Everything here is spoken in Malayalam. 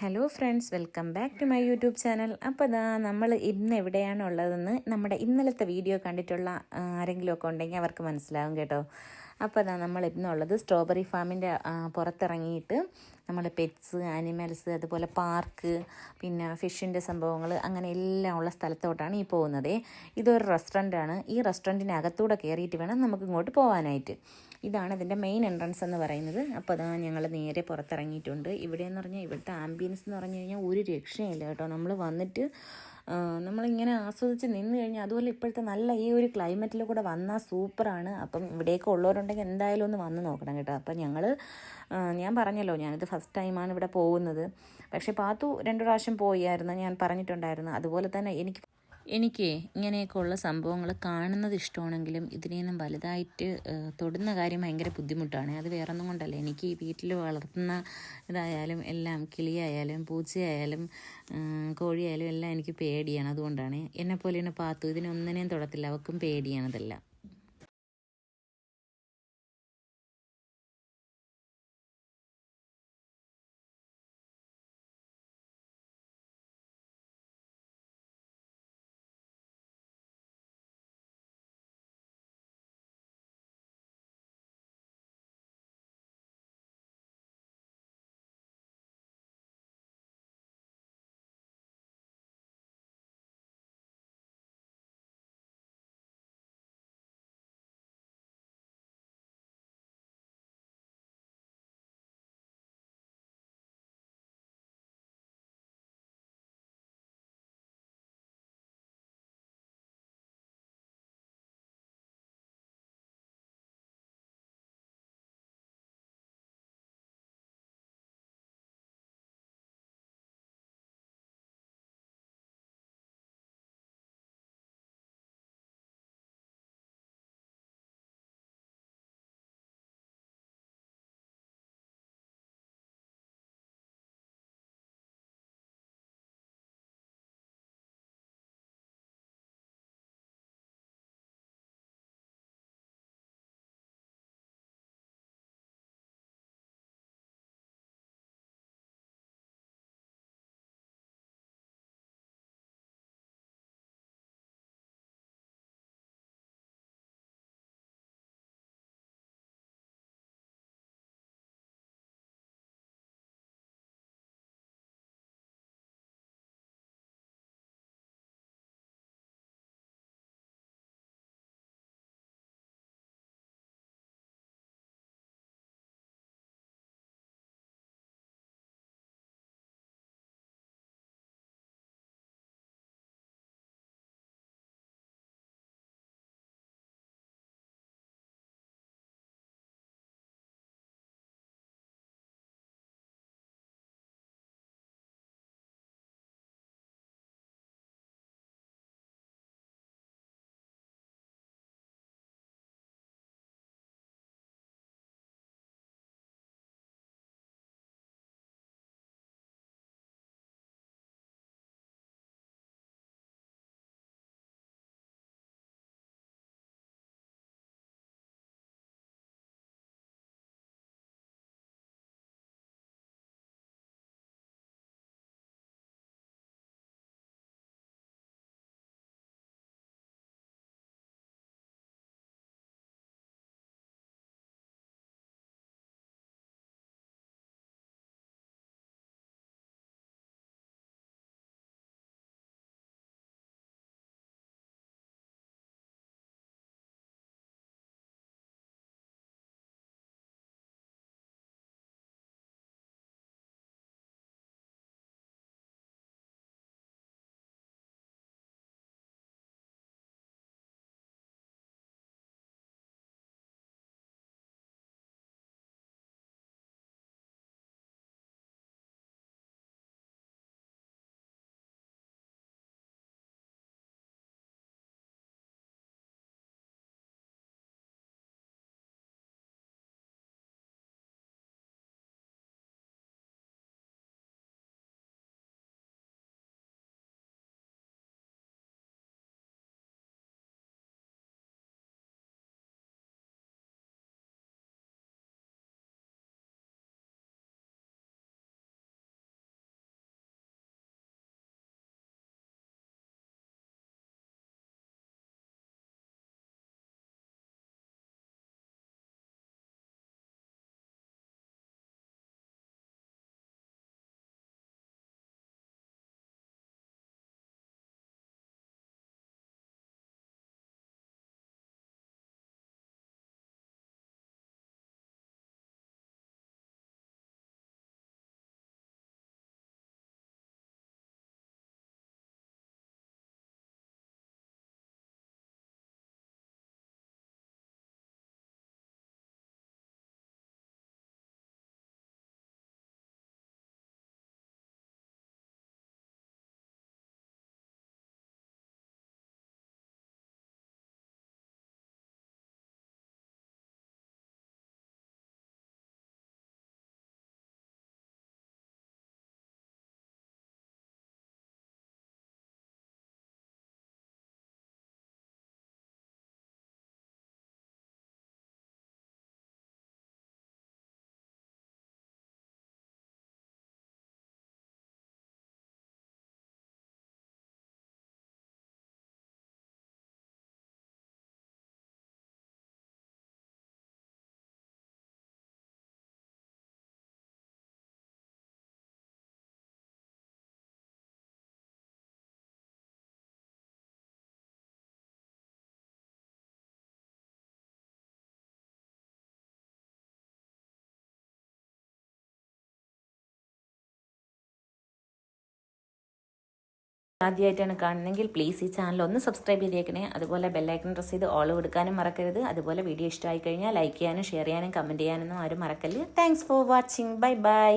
Hello friends welcome back to my YouTube channel അപ്പോൾ ഇതാ നമ്മൾ ഇന്ന് എവിടെയാണ് ഉള്ളതെന്ന് നമ്മുടെ ഇന്നലത്തെ വീഡിയോ കണ്ടിട്ടുള്ള ആരെങ്കിലുമൊക്കെ ഉണ്ടെങ്കിൽ അവർക്ക് മനസ്സിലാവും കേട്ടോ. അപ്പോൾ അതാ നമ്മൾ ഇന്നുള്ളത് സ്ട്രോബെറി ഫാമിന്റെ പുറത്തിറങ്ങിയിട്ട് നമ്മൾ പെറ്റ്സ് ആനിമൽസ് അതുപോലെ പാർക്ക് പിന്നെ ഫിഷിന്റെ സംഭവങ്ങൾ അങ്ങനെ എല്ലാം ഉള്ള സ്ഥലത്തോട്ടാണ് ഈ പോകുന്നത്. ഇതൊരു റെസ്റ്റോറന്റാണ് ഈ റെസ്റ്റോറന്റിനകത്തൂടെ കയറിയിട്ട് വേണം നമുക്ക് ഇങ്ങോട്ട് പോകാനായിട്ട് ഇതാണ് ഇതിന്റെ മെയിൻ എൻട്രൻസ് എന്ന് പറയുന്നത്. അപ്പോൾ അതാ ഞങ്ങൾ നേരെ പുറത്തിറങ്ങിയിട്ടുണ്ട്. ഇവിടെ എന്ന് പറഞ്ഞാൽ ഇവിടുത്തെ ആംബിയൻസ് എന്ന് പറഞ്ഞു കഴിഞ്ഞാൽ ഒരു രക്ഷയില്ല കേട്ടോ. നമ്മൾ വന്നിട്ട് നമ്മളിങ്ങനെ ആസ്വദിച്ച് നിന്ന് കഴിഞ്ഞാൽ അതുപോലെ ഇപ്പോഴത്തെ നല്ല ഈ ഒരു ക്ലൈമറ്റിൽ കൂടെ വന്നാൽ സൂപ്പറാണ്. അപ്പം ഇവിടേക്ക് ഉള്ളവരുണ്ടെങ്കിൽ എന്തായാലും ഒന്ന് വന്ന് നോക്കണം കേട്ടോ. അപ്പം ഞങ്ങൾ ഞാൻ പറഞ്ഞല്ലോ ഞാനിത് ഫസ്റ്റ് ടൈമാണ് ഇവിടെ പോകുന്നത്. പക്ഷേ പാത്തു രണ്ട് പ്രാവശ്യം പോയായിരുന്നു ഞാൻ പറഞ്ഞിട്ടുണ്ടായിരുന്നു. അതുപോലെ തന്നെ എനിക്ക് എനിക്ക് ഇങ്ങനെയൊക്കെ ഉള്ള സംഭവങ്ങൾ കാണുന്നത് ഇഷ്ടമാണെങ്കിലും ഇതിനെയൊന്നും വലുതായിട്ട് തൊടുന്ന കാര്യം ഭയങ്കര ബുദ്ധിമുട്ടാണ്. അത് വേറെ ഒന്നും കൊണ്ടല്ല. എനിക്ക് ഈ വീട്ടിൽ വളർത്തുന്ന ഇതായാലും എല്ലാം കിളിയായാലും പൂച്ചയായാലും കോഴിയായാലും എല്ലാം എനിക്ക് പേടിയാണ്. അതുകൊണ്ടാണ് എന്നെപ്പോലെയാണ് പാത്തു. ഇതിനൊന്നിനെയും തൊടത്തില്ല. അവക്കും പേടിയാണ് ആദ്യമായിട്ടാണ് കാണുന്നതെങ്കിൽ പ്ലീസ് ഈ ചാനൽ ഒന്ന് സബ്സ്ക്രൈബ് ചെയ്തേക്കണേ. അതുപോലെ ബെല്ലൈക്കൺ പ്രസ് ചെയ്ത് ഓൾ കൊടുക്കാനും മറക്കരുത്. അതുപോലെ വീഡിയോ ഇഷ്ടമായി കഴിഞ്ഞാൽ ലൈക്ക് ചെയ്യാനും ഷെയർ ചെയ്യാനും കമന്റ് ചെയ്യാനൊന്നും ആരും മറക്കല്ല്. Thanks for watching bye bye